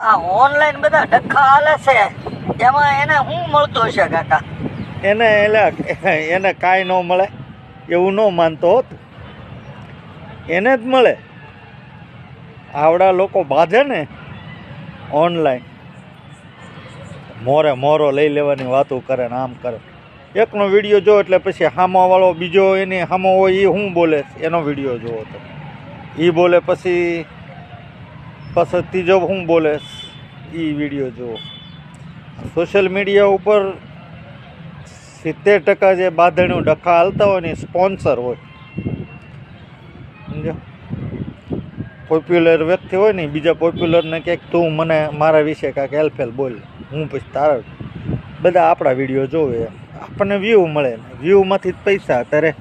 આ ઓનલાઈન બધા ડખા હાલે છે. એમાં એને શું મળતું હશે કાકા? એને એટલે એને કાંઈ ન મળે, એવું ન માનતો હોત. એને જ મળે. આવડા લોકો બાંધે ને ઓનલાઈન મોરે મોરો લઈ લેવાની વાતો કરે ને આમ કરે. એકનો વીડિયો જો એટલે પછી હામાવાળો બીજો એની હામો હોય એ શું બોલે એનો વીડિયો જોવો તો. એ બોલે પછી પછી ત્રીજો હું બોલે એ વીડિયો જુઓ. સોશિયલ મીડિયા ઉપર સિત્તેર ટકા જે બાંધણીઓ ડખા હાલતા હોય ને સ્પોન્સર હોય. સમજો પોપ્યુલર વ્યક્તિ હોય ને, બીજા પોપ્યુલરને ક્યાંક તું મને મારા વિશે કાંઈક હેલ્પફેલ બોલ. હું પછી તારા બધા આપણા વીડિયો જોવે. આપણને વ્યૂ મળે ને. વ્યૂમાંથી જ પૈસા અત્યારે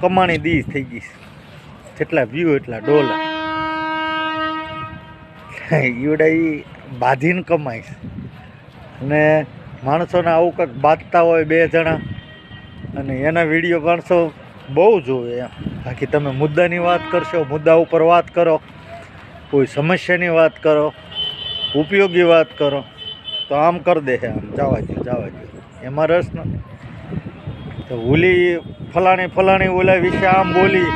કમાણી દી થઈ ગઈ જેટલા વ્યૂ એટલા ડોલર ઈવડા ઈ બાંધીને કમાઈશ અને માણસોને આવું કંઈક બાંધતા હોય બે જણા, અને એના વીડિયો માણસો બહુ જોવે એમ. બાકી તમે મુદ્દાની વાત કરશો, મુદ્દા ઉપર વાત કરો, કોઈ સમસ્યાની વાત કરો, ઉપયોગી વાત કરો, તો આમ કરી દે આમ, જવા દો જવા દો એમાં રસ નથી. તો ઓલી ફલાણી ફલાણી ઓલા વિશે આમ બોલી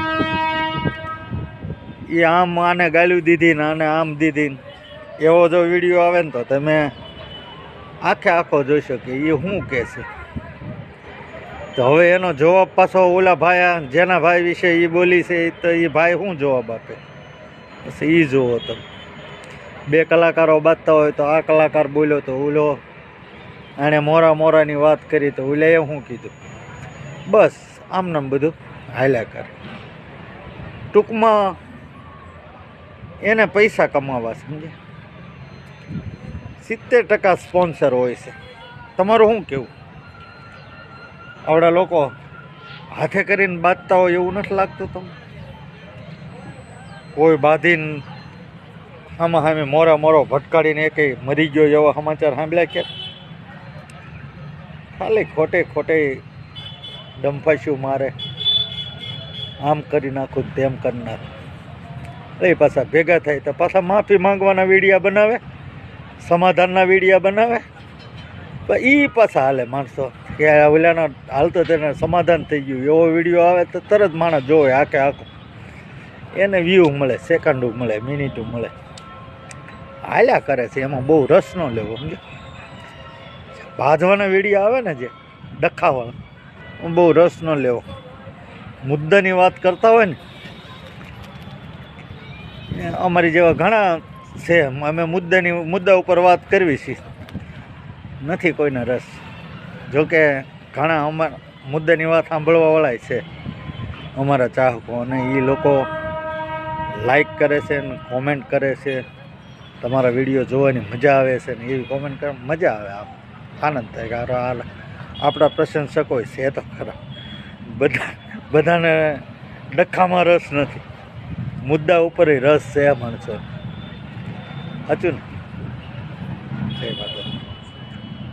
એ આમ આને ગાલ્યું દીધી ને આને આમ દીધી એવો જો વીડિયો આવે ને તો તમે આખે આખો જોઈ શકે એ શું કહે છે? તો હવે એનો જવાબ પાછો ઓલા ભાઈ જેના ભાઈ વિશે એ બોલી છે તો એ ભાઈ શું જવાબ આપે? પછી એ જુઓ તમે. બે કલાકારો બાંધતા હોય તો આ કલાકાર બોલ્યો તો ઓલો, આણે મોરા મોરાની વાત કરી તો ઓલે એ શું કીધું? બસ, આમનામ બધું હાલ્યા કરે. ટૂંકમાં એને પૈસા કમાવા સમજે સિત્તેર ટકા સ્પોન્સર હોય છે. તમારું શું કેવું આવડા લોકો હાથે કરીને બાંધતા હોય એવું નથી લાગતું તમને? કોઈ બાંધીને આમાં સામે મોરા મોરો ભટકાડીને એકે મરી ગયો એવા સમાચાર સાંભળ્યા કે ખાલી ખોટે ખોટે ડંફાસ્યું મારે. આમ કરી નાખું તેમ કરી નાખું. એ પાછા ભેગા થાય તો પાછા માફી માંગવાના વિડીયા બનાવે, સમાધાનના વિડીયા બનાવે. પણ એ પાછા હાલે માણસો. કે ઓલાનો હાલ હાલતો તેને સમાધાન થઈ ગયું. એવો વીડિયો આવે તો તરત માણસ જોવે આખે આખો. એને વ્યૂ મળે સેકન્ડું મળે મિનિટું મળે. હાલ્યા કરે છે, એમાં બહુ રસ ન લેવો સમજો ભાજવાના વીડિયો આવે ને જે, ડખાવાળા બહુ રસ ન લેવો. મુદ્દાની વાત કરતા હોય ને અમારી જેવા ઘણા છે. અમે મુદ્દાની, મુદ્દા ઉપર વાત કરવી છે. નથી કોઈને રસ. જોકે ઘણા અમારા, મુદ્દાની વાત સાંભળવાવાળાય છે. અમારા ચાહકો અને એ લોકો લાઈક કરે છે ને કોમેન્ટ કરે છે. તમારા વીડિયો જોવાની મજા આવે છે ને એવી કોમેન્ટ કરવા મજા આવે આમ. આનંદ થાય કે હાલ આપણા પ્રશંસકો છે તો ખરા. બધા, બધાને ડખામાં રસ નથી. મુદ્દા ઉપર રસ છે આ માણસો સાચું ને?